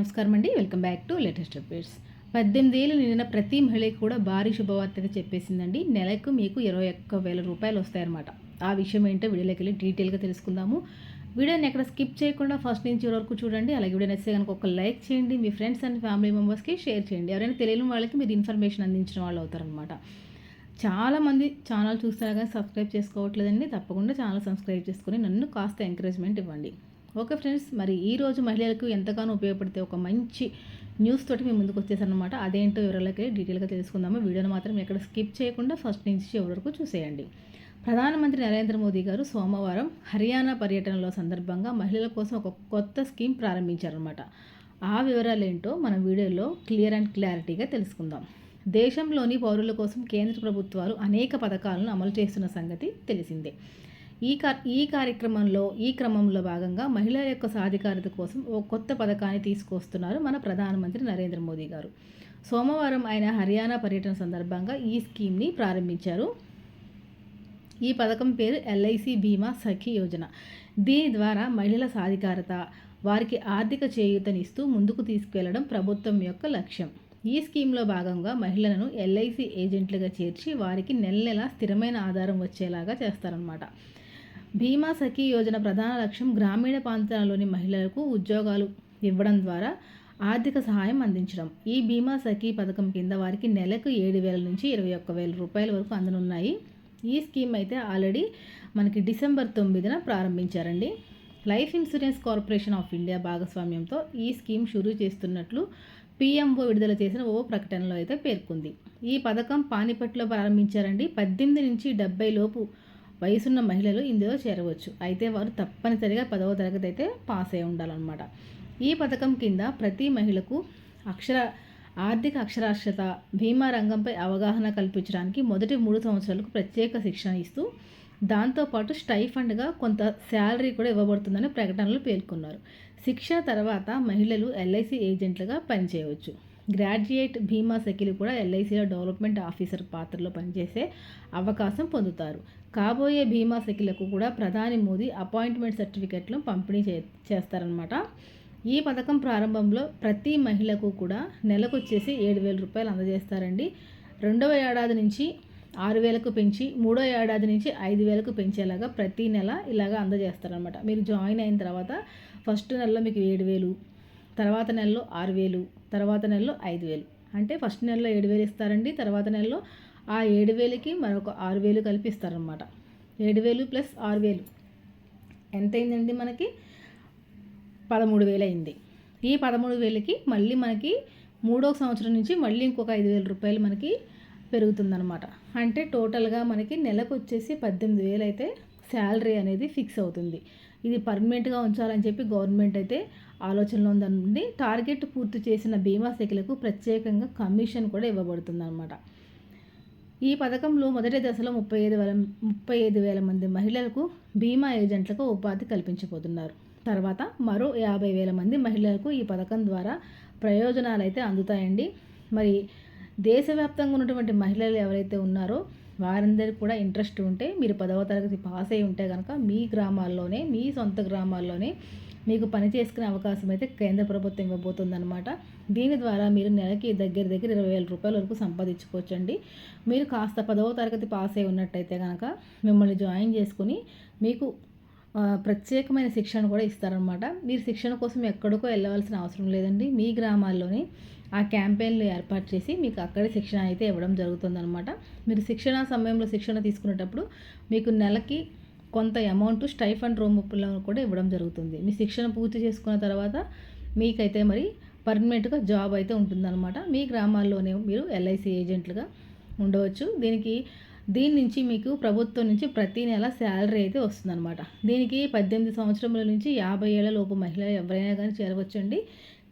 నమస్కారం అండి. Welcome back to latest updates. పద్దెనిమిది ఏళ్ళు నిండిన ప్రతి మహిళకి కూడా భారీ శుభవార్త అయితే చెప్పేసిందండి. నెలకు మీకు ఇరవై ఒక్క వేల రూపాయలు వస్తాయన్నమాట. ఆ విషయం ఏంటో వీడియోలోకి వెళ్ళి డీటెయిల్గా తెలుసుకుందాము. వీడియోని ఎక్కడ స్కిప్ చేయకుండా ఫస్ట్ నుంచి వరకు చూడండి. అలాగే వీడియో నచ్చితే కనుక ఒక లైక్ చేయండి. మీ ఫ్రెండ్స్ అండ్ ఫ్యామిలీ మెంబర్స్కి షేర్ చేయండి. ఎవరైనా తెలియని వాళ్ళకి మీరు ఇన్ఫర్మేషన్ అందించిన వాళ్ళు అవుతారనమాట చాలామంది ఛానల్ చూస్తున్నా కానీ సబ్స్క్రైబ్ చేసుకోవట్లేదండి. తప్పకుండా ఛానల్ సబ్స్క్రైబ్ చేసుకొని నన్ను కాస్త ఎంకరేజ్మెంట్ ఇవ్వండి. ఓకే ఫ్రెండ్స్ మరి ఈ రోజు మహిళలకు ఎంతగానో ఉపయోగపడితే ఒక మంచి న్యూస్ తోటి మేము ముందుకు వచ్చేసానమాట అదేంటో వివరాలకి డీటెయిల్గా తెలుసుకుందాము. వీడియోని మాత్రం ఎక్కడ స్కిప్ చేయకుండా ఫస్ట్ నుంచి చివరి వరకు చూసేయండి. ప్రధానమంత్రి నరేంద్ర మోదీ గారు సోమవారం హర్యానా పర్యటనలో సందర్భంగా మహిళల కోసం ఒక కొత్త స్కీమ్ ప్రారంభించారనమాట ఆ వివరాలు ఏంటో మన వీడియోలో క్లియర్ అండ్ క్లారిటీగా తెలుసుకుందాం. దేశంలోని పౌరుల కోసం కేంద్ర ప్రభుత్వాలు అనేక పథకాలను అమలు చేస్తున్న సంగతి తెలిసిందే. ఈ కా ఈ కార్యక్రమంలో ఈ క్రమంలో భాగంగా మహిళల యొక్క సాధికారత కోసం ఓ కొత్త పథకాన్ని తీసుకొస్తున్నారు మన ప్రధానమంత్రి నరేంద్ర మోదీ గారు. సోమవారం ఆయన హర్యానా పర్యటన సందర్భంగా ఈ స్కీమ్ని ప్రారంభించారు. ఈ పథకం పేరు ఎల్ఐసి బీమా సఖీ యోజన. దీని ద్వారా మహిళల సాధికారత వారికి ఆర్థిక చేయూతనిస్తూ ముందుకు తీసుకెళ్ళడం ప్రభుత్వం యొక్క లక్ష్యం. ఈ స్కీమ్లో భాగంగా మహిళలను ఎల్ఐసి ఏజెంట్లుగా చేర్చి వారికి నెల నెల స్థిరమైన ఆధారం వచ్చేలాగా చేస్తారనమాట భీమా సఖీ యోజన ప్రధాన లక్ష్యం గ్రామీణ ప్రాంతాల్లోని మహిళలకు ఉద్యోగాలు ఇవ్వడం ద్వారా ఆర్థిక సహాయం అందించడం. ఈ బీమా సఖీ పథకం కింద వారికి నెలకు ఏడు వేల నుంచి ఇరవై ఒక్క వేల రూపాయల వరకు అందనున్నాయి. ఈ స్కీమ్ అయితే ఆల్రెడీ మనకి డిసెంబర్ తొమ్మిదిన ప్రారంభించారండి. Life insurance corporation of India భాగస్వామ్యంతో ఈ స్కీమ్ షురూ చేస్తున్నట్లు పీఎంఓ విడుదల చేసిన ఓ ప్రకటనలో అయితే పేర్కొంది. ఈ పథకం పానిపట్లో ప్రారంభించారండి. పద్దెనిమిది నుంచి డెబ్బై లోపు వయసున్న మహిళలు ఇందులో చేరవచ్చు. అయితే వారు తప్పనిసరిగా పదవ తరగతి అయితే పాస్ అయి ఉండాలన్నమాట. ఈ పథకం కింద ప్రతి మహిళకు అక్షర ఆర్థిక అక్షరాస్యత బీమా రంగంపై అవగాహన కల్పించడానికి మొదటి మూడు సంవత్సరాలకు ప్రత్యేక శిక్షణ ఇస్తూ దాంతోపాటు స్టైఫండ్గా కొంత శాలరీ కూడా ఇవ్వబడుతుందని ప్రకటనలు పేర్కొన్నారు. శిక్షణ తర్వాత మహిళలు ఎల్ఐసి ఏజెంట్లుగా పనిచేయవచ్చు. గ్రాడ్యుయేట్ భీమా సఖిలు కూడా ఎల్ఐసిలో డెవలప్మెంట్ ఆఫీసర్ పాత్రలో పనిచేసే అవకాశం పొందుతారు. కాబోయే భీమా సఖిలకు కూడా ప్రధాని మోదీ అపాయింట్మెంట్ సర్టిఫికెట్లను పంపిణీ చే చేస్తారనమాట ఈ పథకం ప్రారంభంలో ప్రతి మహిళకు కూడా నెలకు వచ్చేసి ఏడు వేల రూపాయలు అందజేస్తారండి. రెండవ ఏడాది నుంచి ఆరు వేలకు పెంచి మూడో ఏడాది నుంచి ఐదు వేలకు పెంచేలాగా ప్రతి నెల ఇలాగా అందజేస్తారనమాట మీరు జాయిన్ అయిన తర్వాత ఫస్ట్ నెలలో మీకు ఏడు వేలు తర్వాత నెలలో ఆరు వేలు తర్వాత నెలలో ఐదు వేలు. అంటే ఫస్ట్ నెలలో ఏడు వేలు ఇస్తారండి తర్వాత నెలలో ఆ ఏడు వేలకి మరొక ఆరు వేలు కలిపి ఇస్తారనమాట ఏడు వేలు ప్లస్ ఆరు వేలు. ఎంత అయిందండి మనకి? పదమూడు వేలు అయింది ఈ పదమూడు వేలకి మళ్ళీ మనకి మూడో సంవత్సరం నుంచి మళ్ళీ ఇంకొక ఐదు వేల రూపాయలు మనకి పెరుగుతుందనమాట అంటే టోటల్గా మనకి నెలకు వచ్చేసి పద్దెనిమిది వేలు అయితే శాలరీ అనేది ఫిక్స్ అవుతుంది. ఇది పర్మనెంట్గా ఉంచాలని చెప్పి గవర్నమెంట్ అయితే ఆలోచనలో ఉందండి టార్గెట్ పూర్తి చేసిన బీమా శాఖలకు ప్రత్యేకంగా కమిషన్ కూడా ఇవ్వబడుతుంది అనమాట ఈ పథకంలో మొదటి దశలో ముప్పై ఐదు వేల ముప్పై ఐదు వేల మంది మహిళలకు బీమా ఏజెంట్లకు ఉపాధి కల్పించబోతున్నారు. తర్వాత మరో యాభై వేల మంది మహిళలకు ఈ పథకం ద్వారా ప్రయోజనాలు అయితే అందుతాయండి. మరి దేశవ్యాప్తంగా ఉన్నటువంటి మహిళలు ఎవరైతే ఉన్నారో వారందరికీ కూడా ఇంట్రెస్ట్ ఉంటే మీరు పదవ తరగతి పాస్ అయి ఉంటే కనుక మీ గ్రామాల్లోనే మీ సొంత గ్రామాల్లోనే మీకు పని చేసుకునే అవకాశం అయితే కేంద్ర ప్రభుత్వం ఇవ్వబోతుందన్నమాట. దీని ద్వారా మీరు నెలకి దగ్గర దగ్గర ఇరవై వేల రూపాయల వరకు సంపాదించుకోవచ్చండి. మీరు కాస్త పదవ తరగతి పాస్ అయి ఉన్నట్టయితే కనుక మిమ్మల్ని జాయిన్ చేసుకుని మీకు ప్రత్యేకమైన శిక్షణ కూడా ఇస్తారనమాట మీరు శిక్షణ కోసం ఎక్కడికో వెళ్ళవలసిన అవసరం లేదండి. మీ గ్రామాల్లోనే ఆ క్యాంపెయిన్లు ఏర్పాటు చేసి మీకు అక్కడే శిక్షణ అయితే ఇవ్వడం జరుగుతుందనమాట మీరు శిక్షణ సమయంలో శిక్షణ తీసుకునేటప్పుడు మీకు నెలకి కొంత అమౌంట్ స్టైఫండ్ రూమ్లో కూడా ఇవ్వడం జరుగుతుంది. మీ శిక్షణ పూర్తి చేసుకున్న తర్వాత మీకైతే మరి పర్మనెంట్గా జాబ్ అయితే ఉంటుందన్నమాట. మీ గ్రామాల్లోనే మీరు ఎల్ఐసి ఏజెంట్లుగా ఉండవచ్చు. దీనికి దీని నుంచి మీకు ప్రభుత్వం నుంచి ప్రతి నెల శాలరీ అయితే వస్తుందన్నమాట. దీనికి పద్దెనిమిది సంవత్సరముల నుంచి యాభై ఏళ్ళ లోపు మహిళలు ఎవరైనా కానీ చేరవచ్చండి.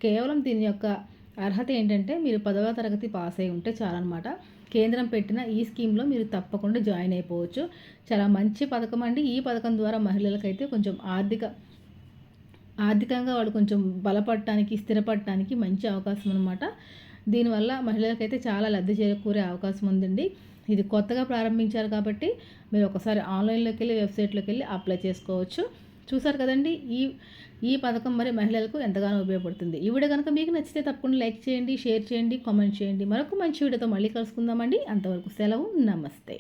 కేవలం దీని యొక్క అర్హత ఏంటంటే మీరు పదవ తరగతి పాస్ అయి ఉంటే చాలన్నమాట. కేంద్రం పెట్టిన ఈ స్కీమ్లో మీరు తప్పకుండా జాయిన్ అయిపోవచ్చు. చాలా మంచి పథకం అండి. ఈ పథకం ద్వారా మహిళలకైతే కొంచెం ఆర్థిక ఆర్థికంగా వాళ్ళు కొంచెం బలపడటానికి స్థిరపడటానికి మంచి అవకాశం అనమాట దీనివల్ల మహిళలకైతే చాలా లబ్ధి చేకూరే అవకాశం ఉందండి. ఇది కొత్తగా ప్రారంభించారు కాబట్టి మీరు ఒకసారి ఆన్లైన్లోకి వెళ్ళి వెబ్సైట్లోకి వెళ్ళి అప్లై చేసుకోవచ్చు. చూసారు కదండి ఈ ఈ పథకం మరి మహిళలకు ఎంతగానో ఉపయోగపడుతుంది. ఈ వీడియో కనుక మీకు నచ్చితే తప్పకుండా లైక్ చేయండి షేర్ చేయండి కామెంట్ చేయండి. మరొక మంచి వీడియోతో మళ్ళీ కలుసుకుందామండి. అంతవరకు సెలవు నమస్తే.